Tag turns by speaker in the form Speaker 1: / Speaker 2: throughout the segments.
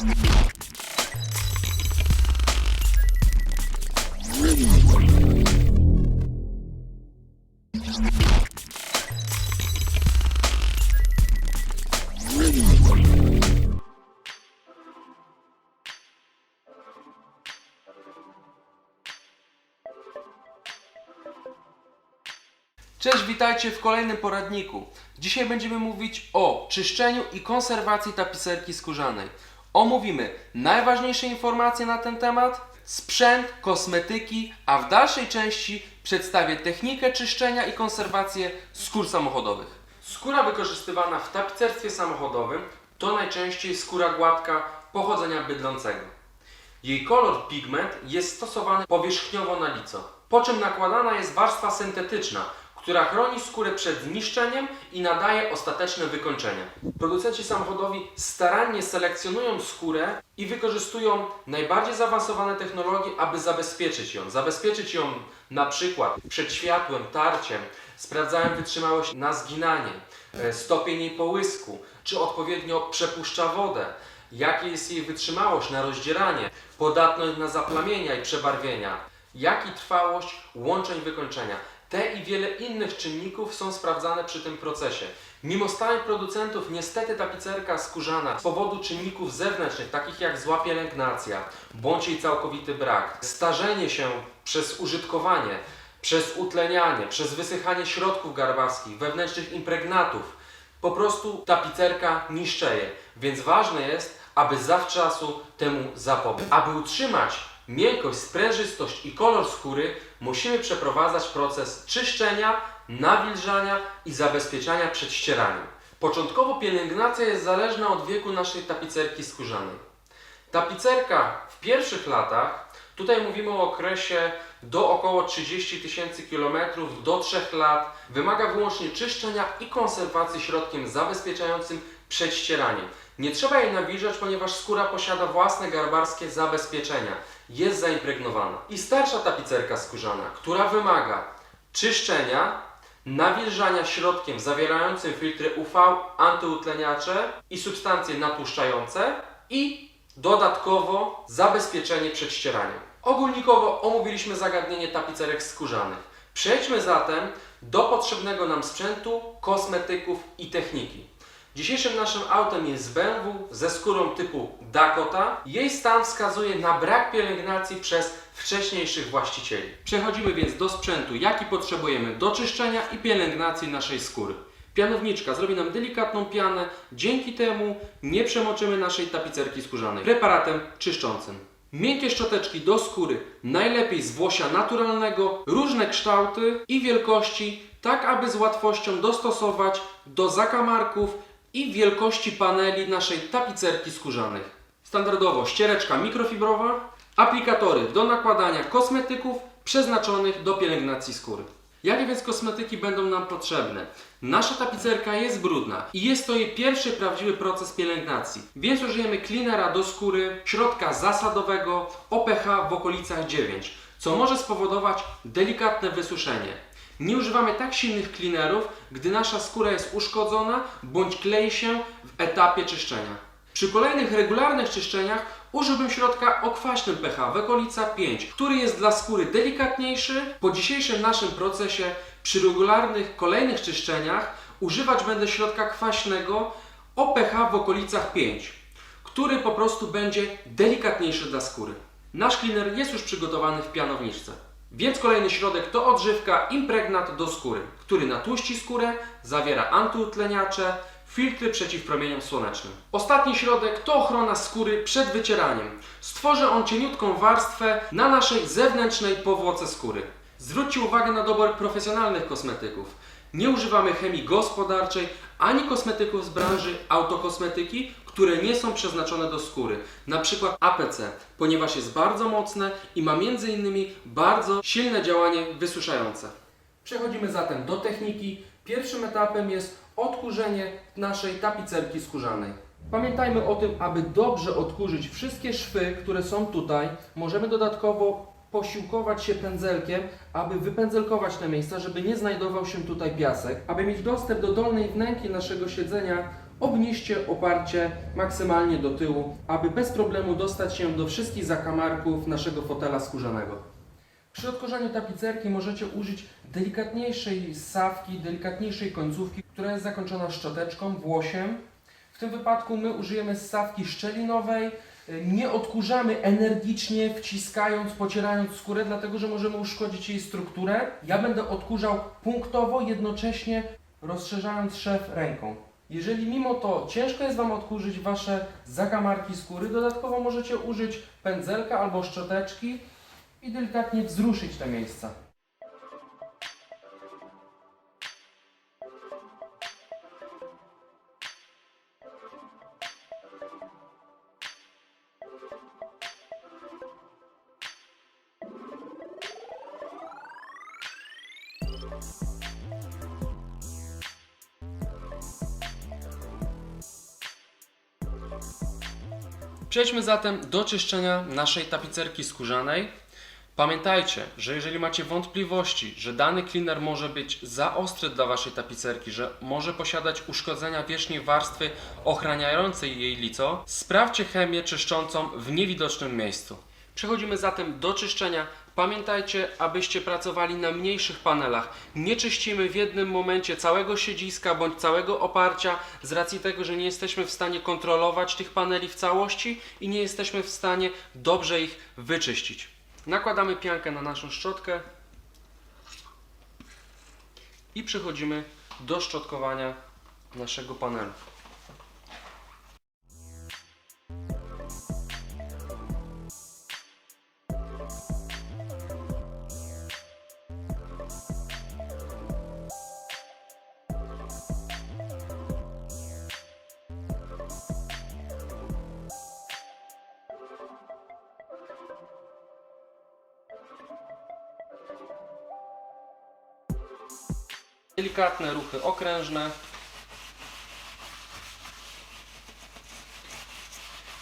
Speaker 1: Cześć, witajcie w kolejnym poradniku. Dzisiaj będziemy mówić o czyszczeniu i konserwacji tapicerki skórzanej. Omówimy najważniejsze informacje na ten temat, sprzęt, kosmetyki, a w dalszej części przedstawię technikę czyszczenia i konserwację skór samochodowych. Skóra wykorzystywana w tapicerstwie samochodowym to najczęściej skóra gładka pochodzenia bydlącego. Jej kolor pigment jest stosowany powierzchniowo na lico, po czym nakładana jest warstwa syntetyczna, która chroni skórę przed zniszczeniem i nadaje ostateczne wykończenie. Producenci samochodowi starannie selekcjonują skórę i wykorzystują najbardziej zaawansowane technologie, aby zabezpieczyć ją. Zabezpieczyć ją na przykład przed światłem, tarciem, sprawdzają wytrzymałość na zginanie, e, stopień jej połysku, czy odpowiednio przepuszcza wodę, jakie jest jej wytrzymałość na rozdzieranie, podatność na zaplamienia i przebarwienia, jak i trwałość łączeń wykończenia. Te i wiele innych czynników są sprawdzane przy tym procesie. Mimo starań producentów, niestety tapicerka skórzana z powodu czynników zewnętrznych, takich jak zła pielęgnacja, bądź jej całkowity brak, starzenie się przez użytkowanie, przez utlenianie, przez wysychanie środków garbarskich, wewnętrznych impregnatów, po prostu tapicerka niszczeje. Więc ważne jest, aby zawczasu temu zapobiec. Aby utrzymać miękkość, sprężystość i kolor skóry, musimy przeprowadzać proces czyszczenia, nawilżania i zabezpieczania przed ścieraniem. Początkowo pielęgnacja jest zależna od wieku naszej tapicerki skórzanej. Tapicerka w pierwszych latach, tutaj mówimy o okresie do około 30 tysięcy kilometrów, do 3 lat, wymaga wyłącznie czyszczenia i konserwacji środkiem zabezpieczającym przed ścieraniem. Nie trzeba jej nawilżać, ponieważ skóra posiada własne garbarskie zabezpieczenia. Jest zaimpregnowana. I starsza tapicerka skórzana, która wymaga czyszczenia, nawilżania środkiem zawierającym filtry UV, antyutleniacze i substancje natłuszczające i dodatkowo zabezpieczenie przed ścieraniem. Ogólnikowo omówiliśmy zagadnienie tapicerek skórzanych. Przejdźmy zatem do potrzebnego nam sprzętu, kosmetyków i techniki. Dzisiejszym naszym autem jest BMW ze skórą typu Dakota. Jej stan wskazuje na brak pielęgnacji przez wcześniejszych właścicieli. Przechodzimy więc do sprzętu, jaki potrzebujemy do czyszczenia i pielęgnacji naszej skóry. Pianowniczka zrobi nam delikatną pianę, dzięki temu nie przemoczymy naszej tapicerki skórzanej preparatem czyszczącym. Miękkie szczoteczki do skóry, najlepiej z włosia naturalnego, różne kształty i wielkości, tak aby z łatwością dostosować do zakamarków i wielkości paneli naszej tapicerki skórzanych. Standardowo ściereczka mikrofibrowa, aplikatory do nakładania kosmetyków przeznaczonych do pielęgnacji skóry. Jakie więc kosmetyki będą nam potrzebne? Nasza tapicerka jest brudna i jest to jej pierwszy prawdziwy proces pielęgnacji, więc użyjemy cleanera do skóry, środka zasadowego o pH w okolicach 9, co może spowodować delikatne wysuszenie. Nie używamy tak silnych cleanerów, gdy nasza skóra jest uszkodzona bądź klei się w etapie czyszczenia. Przy kolejnych regularnych czyszczeniach użyłbym środka o kwaśnym pH w okolica 5, który jest dla skóry delikatniejszy. Po dzisiejszym naszym procesie przy regularnych kolejnych czyszczeniach używać będę środka kwaśnego o pH w okolicach 5, który po prostu będzie delikatniejszy dla skóry. Nasz cleaner jest już przygotowany w pianowniczce. Więc kolejny środek to odżywka impregnat do skóry, który natłuści skórę, zawiera antyutleniacze, filtry przeciw promieniom słonecznym. Ostatni środek to ochrona skóry przed wycieraniem. Stworzy on cieniutką warstwę na naszej zewnętrznej powłoce skóry. Zwróćcie uwagę na dobór profesjonalnych kosmetyków. Nie używamy chemii gospodarczej ani kosmetyków z branży autokosmetyki, które nie są przeznaczone do skóry, na przykład APC, ponieważ jest bardzo mocne i ma m.in. bardzo silne działanie wysuszające. Przechodzimy zatem do techniki. Pierwszym etapem jest odkurzenie naszej tapicerki skórzanej. Pamiętajmy o tym, aby dobrze odkurzyć wszystkie szwy, które są tutaj. Możemy dodatkowo posiłkować się pędzelkiem, aby wypędzelkować te miejsca, żeby nie znajdował się tutaj piasek. Aby mieć dostęp do dolnej wnęki naszego siedzenia, obniżcie oparcie maksymalnie do tyłu, aby bez problemu dostać się do wszystkich zakamarków naszego fotela skórzanego. Przy odkurzaniu tapicerki możecie użyć delikatniejszej ssawki, delikatniejszej końcówki, która jest zakończona szczoteczką, włosiem. W tym wypadku my użyjemy ssawki szczelinowej. Nie odkurzamy energicznie, wciskając, pocierając skórę, dlatego że możemy uszkodzić jej strukturę. Ja będę odkurzał punktowo, jednocześnie rozszerzając szef ręką. Jeżeli mimo to ciężko jest Wam odkurzyć Wasze zakamarki skóry, dodatkowo możecie użyć pędzelka albo szczoteczki i delikatnie wzruszyć te miejsca. Przejdźmy zatem do czyszczenia naszej tapicerki skórzanej. Pamiętajcie, że jeżeli macie wątpliwości, że dany cleaner może być za ostry dla Waszej tapicerki, że może posiadać uszkodzenia wierzchniej warstwy ochraniającej jej lico, sprawdźcie chemię czyszczącą w niewidocznym miejscu. Przechodzimy zatem do czyszczenia. Pamiętajcie, abyście pracowali na mniejszych panelach. Nie czyścimy w jednym momencie całego siedziska bądź całego oparcia z racji tego, że nie jesteśmy w stanie kontrolować tych paneli w całości i nie jesteśmy w stanie dobrze ich wyczyścić. Nakładamy piankę na naszą szczotkę i przechodzimy do szczotkowania naszego panelu. Delikatne ruchy okrężne.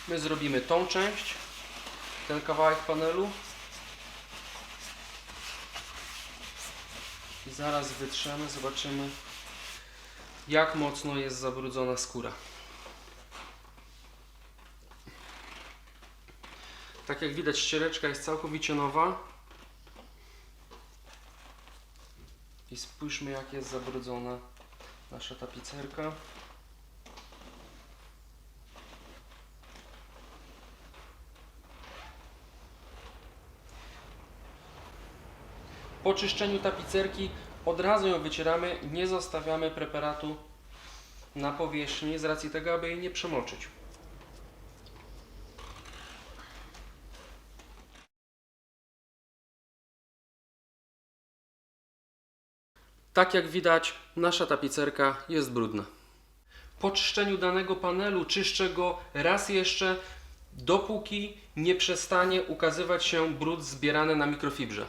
Speaker 1: My zrobimy tą część, ten kawałek panelu. I zaraz wytrzemy, zobaczymy jak mocno jest zabrudzona skóra. Tak jak widać ściereczka jest całkowicie nowa. I spójrzmy jak jest zabrudzona nasza tapicerka. Po czyszczeniu tapicerki od razu ją wycieramy, nie zostawiamy preparatu na powierzchni z racji tego, aby jej nie przemoczyć. Tak jak widać, nasza tapicerka jest brudna. Po czyszczeniu danego panelu czyszczę go raz jeszcze, dopóki nie przestanie ukazywać się brud zbierany na mikrofibrze.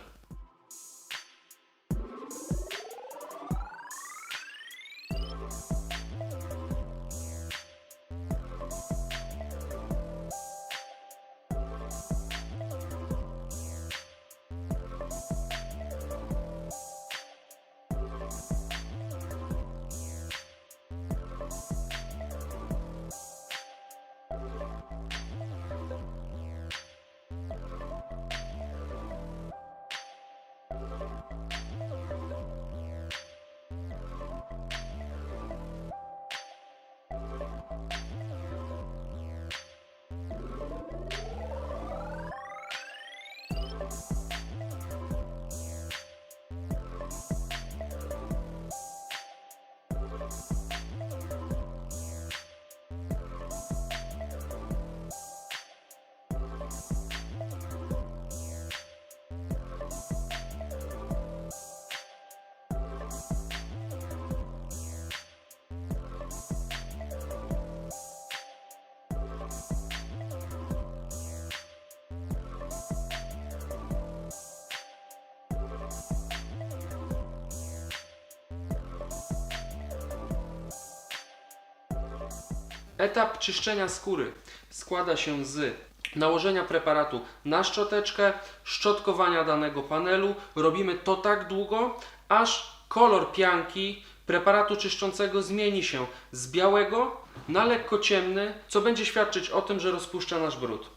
Speaker 1: Etap czyszczenia skóry składa się z nałożenia preparatu na szczoteczkę, szczotkowania danego panelu. Robimy to tak długo, aż kolor pianki preparatu czyszczącego zmieni się z białego na lekko ciemny, co będzie świadczyć o tym, że rozpuszcza nasz brud.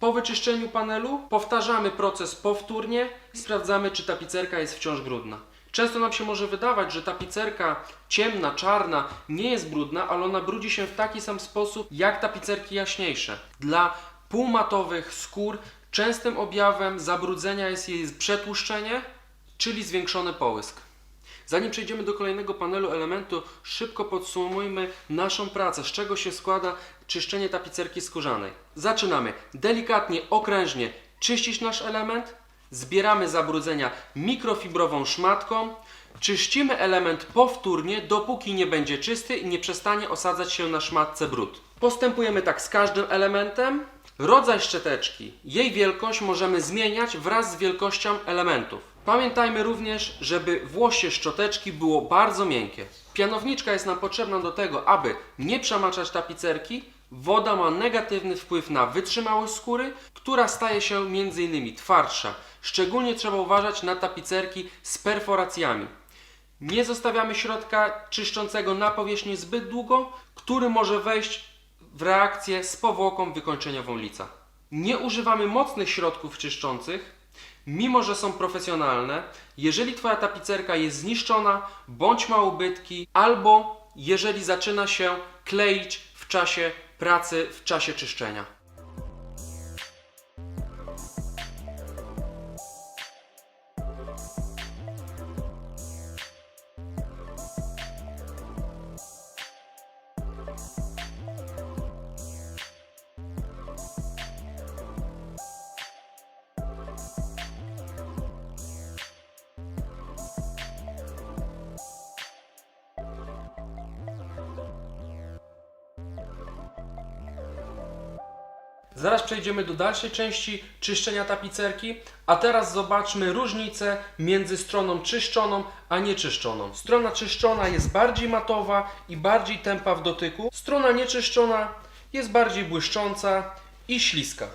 Speaker 1: Po wyczyszczeniu panelu powtarzamy proces powtórnie i sprawdzamy, czy tapicerka jest wciąż brudna. Często nam się może wydawać, że tapicerka ciemna, czarna nie jest brudna, ale ona brudzi się w taki sam sposób jak tapicerki jaśniejsze. Dla półmatowych skór częstym objawem zabrudzenia jest jej przetłuszczenie, czyli zwiększony połysk. Zanim przejdziemy do kolejnego panelu elementu, szybko podsumujmy naszą pracę, z czego się składa czyszczenie tapicerki skórzanej. Zaczynamy delikatnie, okrężnie czyścić nasz element, zbieramy zabrudzenia mikrofibrową szmatką, czyścimy element powtórnie, dopóki nie będzie czysty i nie przestanie osadzać się na szmatce brud. Postępujemy tak z każdym elementem. Rodzaj szczoteczki, jej wielkość możemy zmieniać wraz z wielkością elementów. Pamiętajmy również, żeby włosie szczoteczki było bardzo miękkie. Pianowniczka jest nam potrzebna do tego, aby nie przemaczać tapicerki. Woda ma negatywny wpływ na wytrzymałość skóry, która staje się m.in. twardsza. Szczególnie trzeba uważać na tapicerki z perforacjami. Nie zostawiamy środka czyszczącego na powierzchni zbyt długo, który może wejść w reakcję z powłoką wykończeniową lica. Nie używamy mocnych środków czyszczących, mimo że są profesjonalne. Jeżeli Twoja tapicerka jest zniszczona, bądź ma ubytki, albo jeżeli zaczyna się kleić w czasie pracy, w czasie czyszczenia. Zaraz przejdziemy do dalszej części czyszczenia tapicerki, a teraz zobaczmy różnicę między stroną czyszczoną a nieczyszczoną. Strona czyszczona jest bardziej matowa i bardziej tępa w dotyku. Strona nieczyszczona jest bardziej błyszcząca i śliska.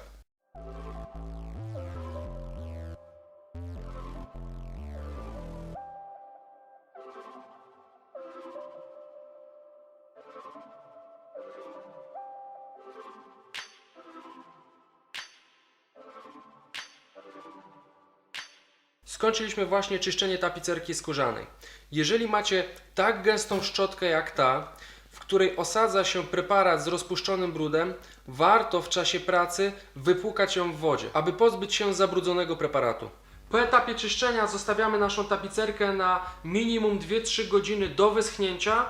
Speaker 1: Skończyliśmy właśnie czyszczenie tapicerki skórzanej. Jeżeli macie tak gęstą szczotkę jak ta, w której osadza się preparat z rozpuszczonym brudem, warto w czasie pracy wypłukać ją w wodzie, aby pozbyć się zabrudzonego preparatu. Po etapie czyszczenia zostawiamy naszą tapicerkę na minimum 2-3 godziny do wyschnięcia,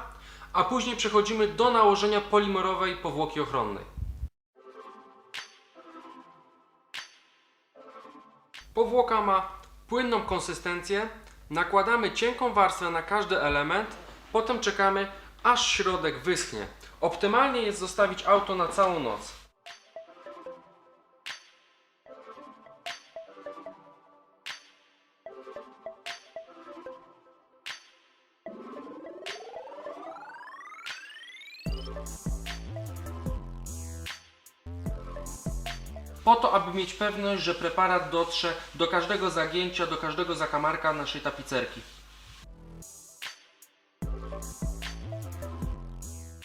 Speaker 1: a później przechodzimy do nałożenia polimerowej powłoki ochronnej. Powłoka ma płynną konsystencję, nakładamy cienką warstwę na każdy element, potem czekamy aż środek wyschnie. Optymalnie jest zostawić auto na całą noc. Aby mieć pewność, że preparat dotrze do każdego zagięcia, do każdego zakamarka naszej tapicerki.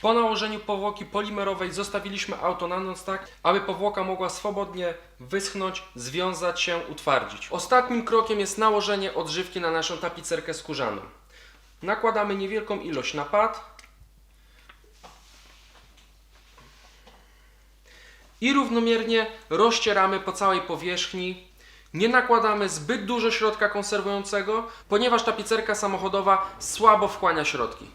Speaker 1: Po nałożeniu powłoki polimerowej zostawiliśmy auto na noc tak, aby powłoka mogła swobodnie wyschnąć, związać się, utwardzić. Ostatnim krokiem jest nałożenie odżywki na naszą tapicerkę skórzaną. Nakładamy niewielką ilość na pad i równomiernie rozcieramy po całej powierzchni. Nie nakładamy zbyt dużo środka konserwującego, ponieważ tapicerka samochodowa słabo wchłania środki.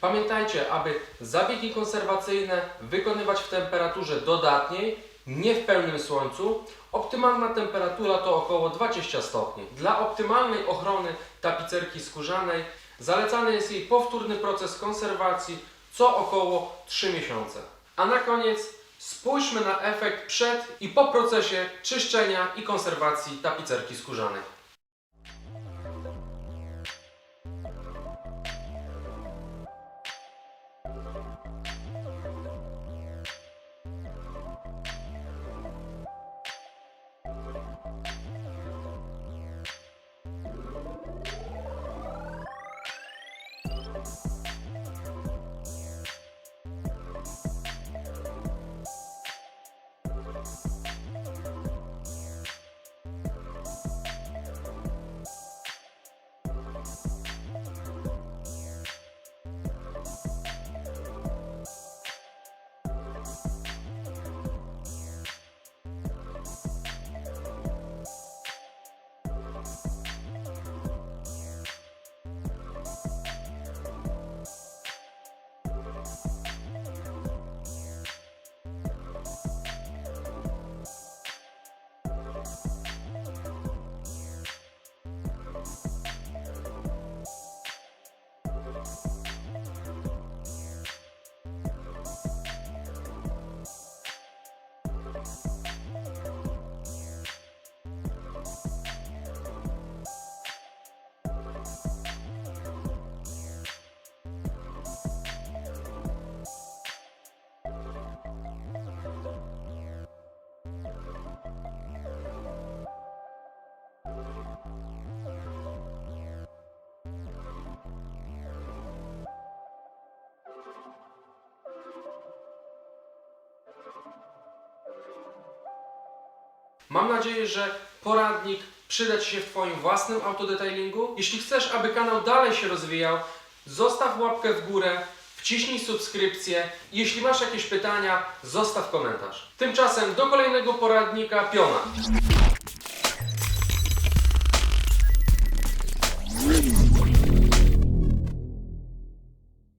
Speaker 1: Pamiętajcie, aby zabiegi konserwacyjne wykonywać w temperaturze dodatniej, nie w pełnym słońcu. Optymalna temperatura to około 20 stopni. Dla optymalnej ochrony tapicerki skórzanej zalecany jest jej powtórny proces konserwacji co około 3 miesiące. A na koniec spójrzmy na efekt przed i po procesie czyszczenia i konserwacji tapicerki skórzanej. Mam nadzieję, że poradnik przyda Ci się w Twoim własnym autodetailingu. Jeśli chcesz, aby kanał dalej się rozwijał, zostaw łapkę w górę, wciśnij subskrypcję. Jeśli masz jakieś pytania, zostaw komentarz. Tymczasem do kolejnego poradnika Piona.